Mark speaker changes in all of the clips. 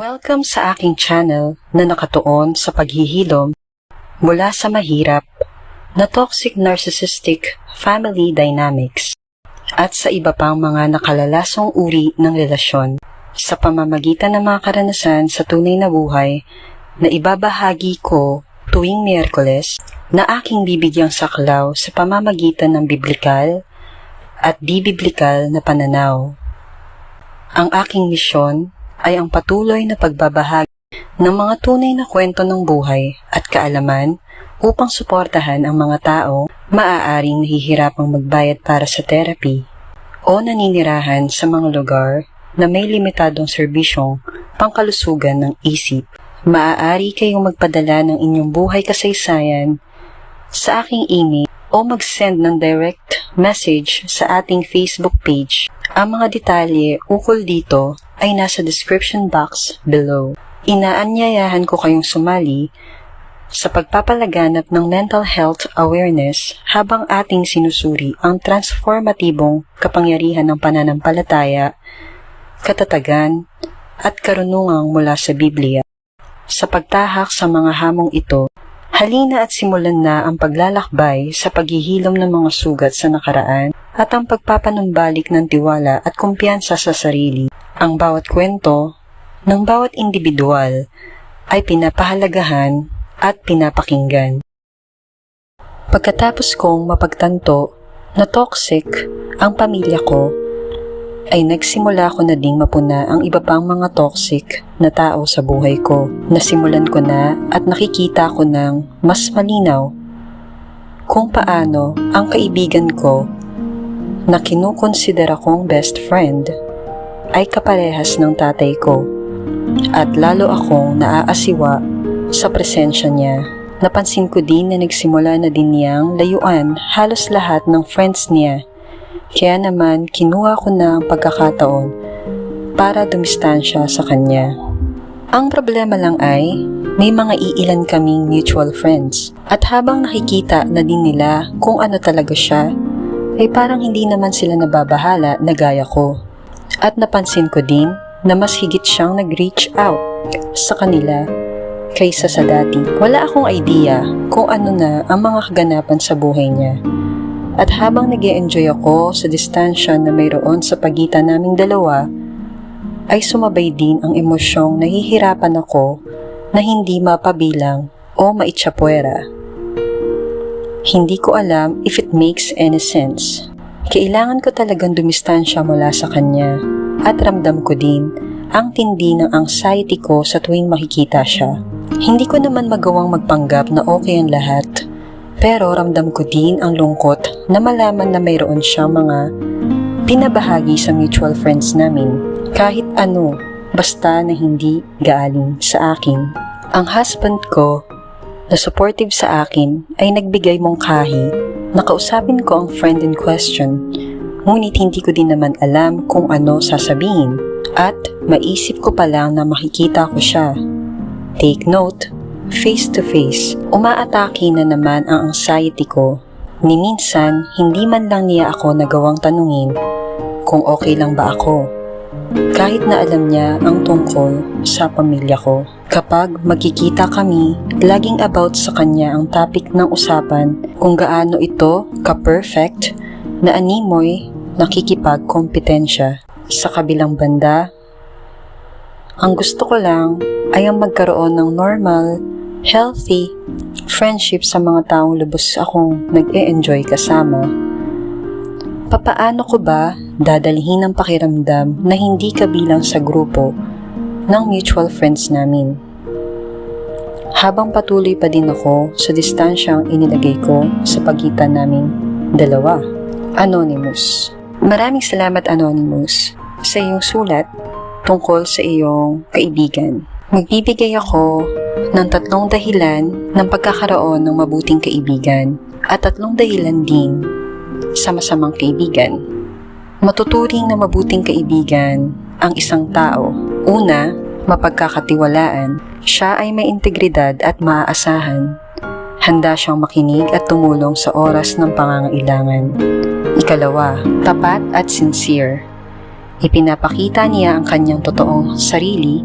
Speaker 1: Welcome sa aking channel na nakatuon sa paghihilom mula sa mahirap na toxic narcissistic family dynamics at sa iba pang mga nakalalasong uri ng relasyon sa pamamagitan ng mga karanasan sa tunay na buhay na ibabahagi ko tuwing Miyerkules na aking bibigyang saklaw sa pamamagitan ng biblikal at di-biblikal na pananaw. Ang aking misyon ay ang patuloy na pagbabahagi ng mga tunay na kwento ng buhay at kaalaman upang suportahan ang mga tao maaaring nahihirapang magbayad para sa therapy o naninirahan sa mga lugar na may limitadong serbisyong pangkalusugan ng isip. Maaari kayong magpadala ng inyong buhay kasaysayan sa aking email o mag-send ng direct message sa ating Facebook page. Ang mga detalye ukol dito ay nasa description box below. Inaanyayahan ko kayong sumali sa pagpapalaganap ng mental health awareness habang ating sinusuri ang transformatibong kapangyarihan ng pananampalataya, katatagan, at karunungang mula sa Biblia. Sa pagtahak sa mga hamong ito, halina at simulan na ang paglalakbay sa paghihilom ng mga sugat sa nakaraan at ang pagpapanumbalik ng tiwala at kumpiyansa sa sarili. Ang bawat kwento ng bawat individual ay pinapahalagahan at pinapakinggan. Pagkatapos kong mapagtanto na toxic ang pamilya ko, ay nagsimula ko na ding mapuna ang iba pang mga toxic na tao sa buhay ko. Nasimulan ko na at nakikita ko ng mas malinaw kung paano ang kaibigan ko na kinukonsidera kong best friend ay kaparehas ng tatay ko at lalo akong naaasiwa sa presensya niya. Napansin ko din na nagsimula na din niyang layuan halos lahat ng friends niya. Kaya naman kinuha ko na ang pagkakataon para dumistansya sa kanya. Ang problema lang ay may mga iilan kaming mutual friends at habang nakikita na din nila kung ano talaga siya, ay parang hindi naman sila nababahala na gaya ko. At napansin ko din na mas higit siyang nag-reach out sa kanila kaysa sa dati. Wala akong idea kung ano na ang mga kaganapan sa buhay niya. At habang nag enjoy ako sa distansya na mayroon sa pagitan naming dalawa, ay sumabay din ang emosyong nahihirapan ako na hindi mapabilang o maitsapwera. Hindi ko alam if it makes any sense. Kailangan ko talagang dumistansya mula sa kanya at ramdam ko din ang tindi ng anxiety ko sa tuwing makikita siya. Hindi ko naman magawang magpanggap na okay ang lahat. Pero ramdam ko din ang lungkot na malaman na mayroon siyang mga pinabahagi sa mutual friends namin. Kahit ano, basta na hindi galing sa akin. Ang husband ko na supportive sa akin ay nagbigay mongkahi na kausapin ko ang friend in question ngunit hindi ko din naman alam kung ano sasabihin at maisip ko pa lang na makikita ko siya. Take note, face to face, umaatake na naman ang anxiety ko. Ni minsan, hindi man lang niya ako nagawang tanungin kung okay lang ba ako. Kahit na alam niya ang tungkol sa pamilya ko. Kapag magkikita kami, laging about sa kanya ang topic ng usapan kung gaano ito ka-perfect na animoy nakikipagkompetensya. Sa kabilang banda, ang gusto ko lang ay ang magkaroon ng normal, healthy friendship sa mga taong lubos akong nag-e-enjoy kasama. Papaano ko ba dadalhin ang pakiramdam na hindi kabilang sa grupo ng mutual friends namin? Habang patuloy pa din ako sa distansyang inilagay ko sa pagitan naming dalawa. Anonymous. Maraming salamat Anonymous sa iyong sulat tungkol sa iyong kaibigan. Magbibigay ako ng tatlong dahilan ng pagkakaroon ng mabuting kaibigan at tatlong dahilan din sa masamang kaibigan. Matuturing na mabuting kaibigan ang isang tao. Una, mapagkakatiwalaan. Siya ay may integridad at maaasahan. Handa siyang makinig at tumulong sa oras ng pangangailangan. Ikalawa, tapat at sincere. Ipinapakita niya ang kanyang totoong sarili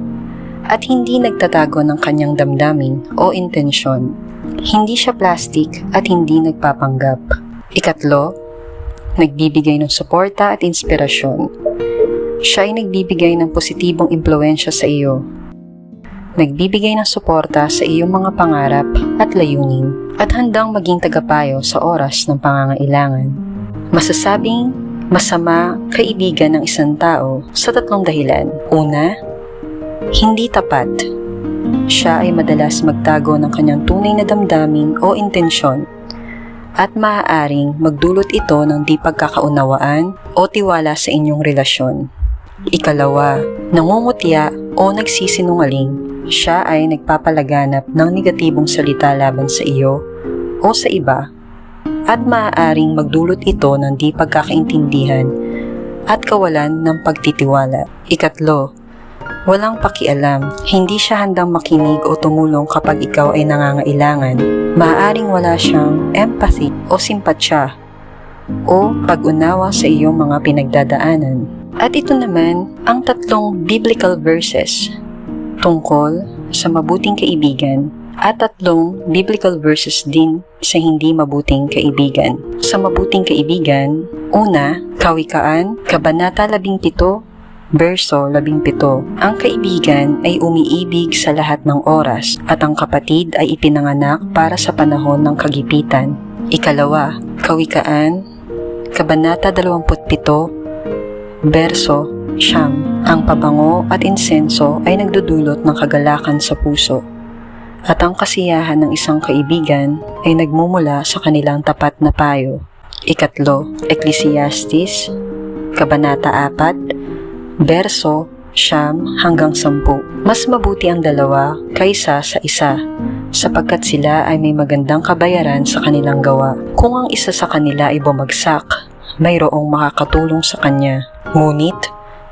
Speaker 1: at hindi nagtatago ng kanyang damdamin o intensyon. Hindi siya plastic at hindi nagpapanggap. Ikatlo, nagbibigay ng suporta at inspirasyon. Siya ay nagbibigay ng positibong impluensya sa iyo. Nagbibigay ng suporta sa iyong mga pangarap at layunin at handang maging tagapayo sa oras ng pangangailangan. Masasabing masama kaibigan ng isang tao sa tatlong dahilan. Una, hindi tapat. Siya ay madalas magtago ng kanyang tunay na damdamin o intensyon at maaaring magdulot ito ng di pagkakaunawaan o tiwala sa inyong relasyon. Ikalawa, nangungutya o nagsisinungaling. Siya ay nagpapalaganap ng negatibong salita laban sa iyo o sa iba at maaaring magdulot ito ng di pagkakaintindihan at kawalan ng pagtitiwala. Ikatlo, walang pakialam. Hindi siya handang makinig o tumulong kapag ikaw ay nangangailangan. Maaaring wala siyang empathy o simpatsya o pag-unawa sa iyong mga pinagdadaanan. At ito naman ang tatlong biblical verses tungkol sa mabuting kaibigan at tatlong biblical verses din sa hindi mabuting kaibigan. Sa mabuting kaibigan, una, Kawikaan, Kabanata 17, Verso 17. Ang kaibigan ay umiibig sa lahat ng oras at ang kapatid ay ipinanganak para sa panahon ng kagipitan. Ikalawa, Kawikaan, Kabanata 27, Verso Siyam. Ang pabango at insenso ay nagdudulot ng kagalakan sa puso at ang kasiyahan ng isang kaibigan ay nagmumula sa kanilang tapat na payo. Ikatlo, Ecclesiastes, Kabanata 4, Verso Siyam hanggang Sampu. Mas mabuti ang dalawa kaysa sa isa, sapagkat sila ay may magandang kabayaran sa kanilang gawa. Kung ang isa sa kanila ay bumagsak, mayroong makakatulong sa kanya. Ngunit,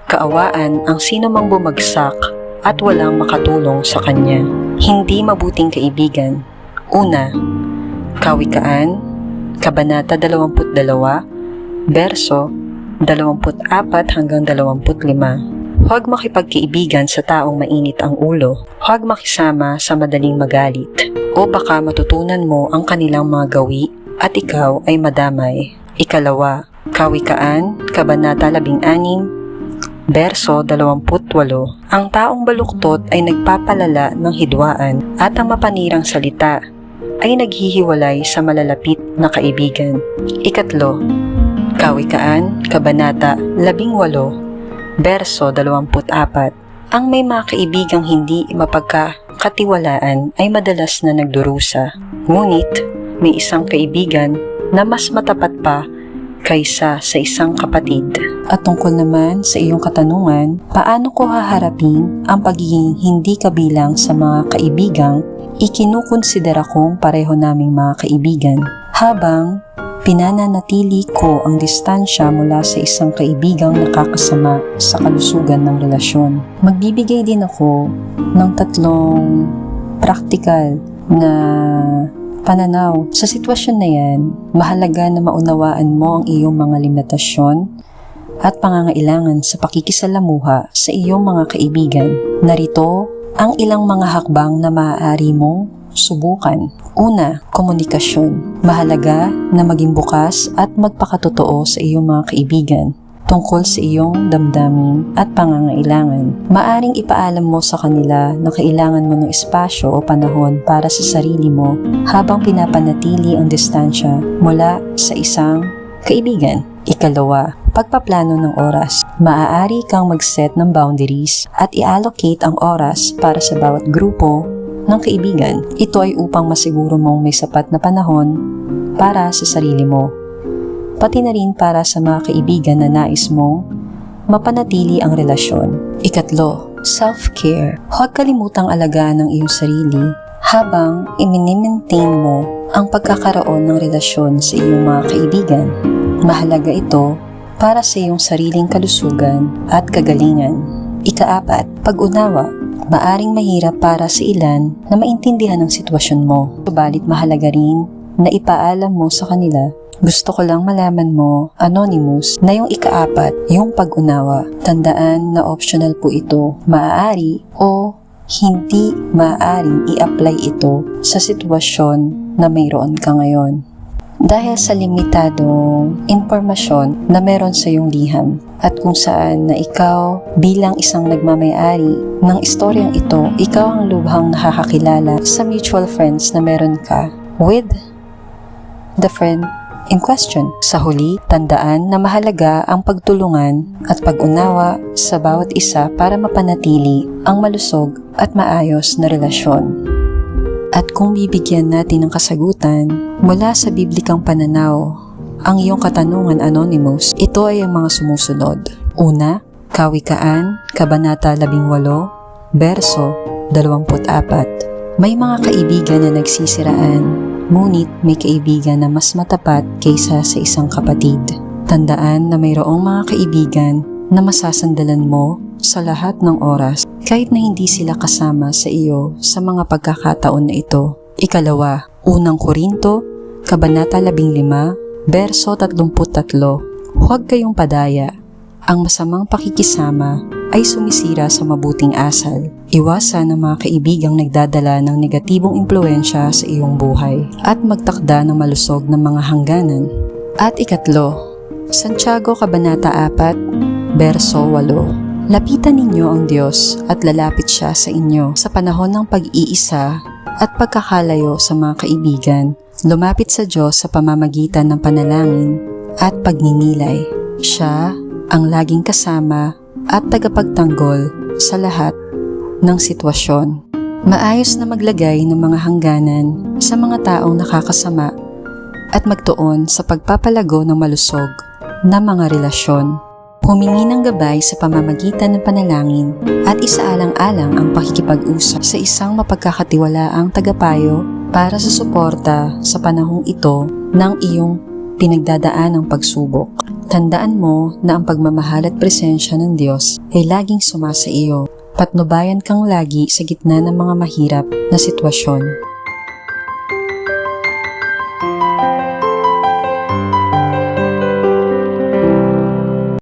Speaker 1: kaawaan ang sino mang bumagsak at walang makatulong sa kanya. Hindi mabuting kaibigan. Una, Kawikaan, Kabanata 22, Verso 24 hanggang 25. Huwag makipagkaibigan sa taong mainit ang ulo. Huwag makisama sa madaling magalit. O baka matutunan mo ang kanilang mga gawi at ikaw ay madamay. Ikalawa, Kawikaan, Kabanata 16, Verso 28 Ang taong baluktot ay nagpapalala ng hidwaan at ang mapanirang salita ay naghihiwalay sa malalapit na kaibigan. Ikatlo, Kawikaan, Kabanata 18, Verso 24 Ang may mga kaibigang hindi mapagkakatiwalaan ay madalas na nagdurusa. Ngunit, may isang kaibigan na mas matapat pa kaysa sa isang kapatid. At tungkol naman sa iyong katanungan, paano ko haharapin ang pagiging hindi kabilang sa mga kaibigang ikinukonsidera kong pareho naming mga kaibigan habang pinananatili ko ang distansya mula sa isang kaibigang nakakasama sa kalusugan ng relasyon. Magbibigay din ako ng tatlong practical na pananaw. Sa sitwasyon na yan, mahalaga na maunawaan mo ang iyong mga limitasyon at pangangailangan sa pakikisalamuha sa iyong mga kaibigan. Narito ang ilang mga hakbang na maaari mong subukan. Una, komunikasyon. Mahalaga na maging bukas at magpakatotoo sa iyong mga kaibigan tungkol sa iyong damdamin at pangangailangan. Maaring ipaalam mo sa kanila na kailangan mo ng espasyo o panahon para sa sarili mo habang pinapanatili ang distansya mula sa isang kaibigan. Ikalawa, pagpaplano ng oras. Maaari kang mag-set ng boundaries at i-allocate ang oras para sa bawat grupo ng kaibigan. Ito ay upang masiguro mong may sapat na panahon para sa sarili mo pati na rin para sa mga kaibigan na nais mong mapanatili ang relasyon. Ikatlo, self-care. Huwag kalimutang alagaan ang iyong sarili habang iminimaintain mo ang pagkakaroon ng relasyon sa iyong mga kaibigan. Mahalaga ito para sa iyong sariling kalusugan at kagalingan. Ikaapat, pag-unawa. Maaring mahirap para sa ilan na maintindihan ang sitwasyon mo. Subalit mahalaga rin na ipaalam mo sa kanila gusto ko lang malaman mo, Anonymous, na yung ikaapat, yung pag-unawa. Tandaan na optional po ito. Maaari o hindi maaaring i-apply ito sa sitwasyon na mayroon ka ngayon. Dahil sa limitadong impormasyon na meron sa iyong liham at kung saan na ikaw bilang isang nagmamayari ng istoryang ito, ikaw ang lubhang nakakakilala sa mutual friends na meron ka with the friend in question. Sa huli, tandaan na mahalaga ang pagtulungan at pag-unawa sa bawat isa para mapanatili ang malusog at maayos na relasyon. At kung bibigyan natin ng kasagutan mula sa biblikang pananaw, ang iyong katanungan anonymous, ito ay ang mga sumusunod. Una, Kawikaan, Kabanata 18, Berso 24. May mga kaibigan na nagsisiraan, ngunit may kaibigan na mas matapat kaysa sa isang kapatid. Tandaan na mayroong mga kaibigan na masasandalan mo sa lahat ng oras kahit na hindi sila kasama sa iyo sa mga pagkakataon na ito. Ikalawa, Unang Korinto, Kabanata 15, Berso 33. Huwag kayong padaya. Ang masamang pakikisama ay sumisira sa mabuting asal. Iwasan ang mga kaibigang nagdadala ng negatibong impluensya sa iyong buhay at magtakda ng malusog ng mga hangganan. At ikatlo, Santiago Kabanata 4, Berso 8. Lapitan ninyo ang Diyos at lalapit siya sa inyo sa panahon ng pag-iisa at pagkakalayo sa mga kaibigan. Lumapit sa Diyos sa pamamagitan ng panalangin at pagninilay. Siya ang laging kasama at tagapagtanggol sa lahat ng sitwasyon. Maayos na maglagay ng mga hangganan sa mga taong nakakasama at magtuon sa pagpapalago ng malusog na mga relasyon. Humingi ng gabay sa pamamagitan ng panalangin at isaalang-alang ang pakikipag-usap sa isang mapagkakatiwalaang tagapayo para sa suporta sa panahong ito ng iyong pinagdadaan ng pagsubok. Tandaan mo na ang pagmamahal at presensya ng Diyos ay laging sumasa iyo. Patnubayan kang lagi sa gitna ng mga mahirap na sitwasyon.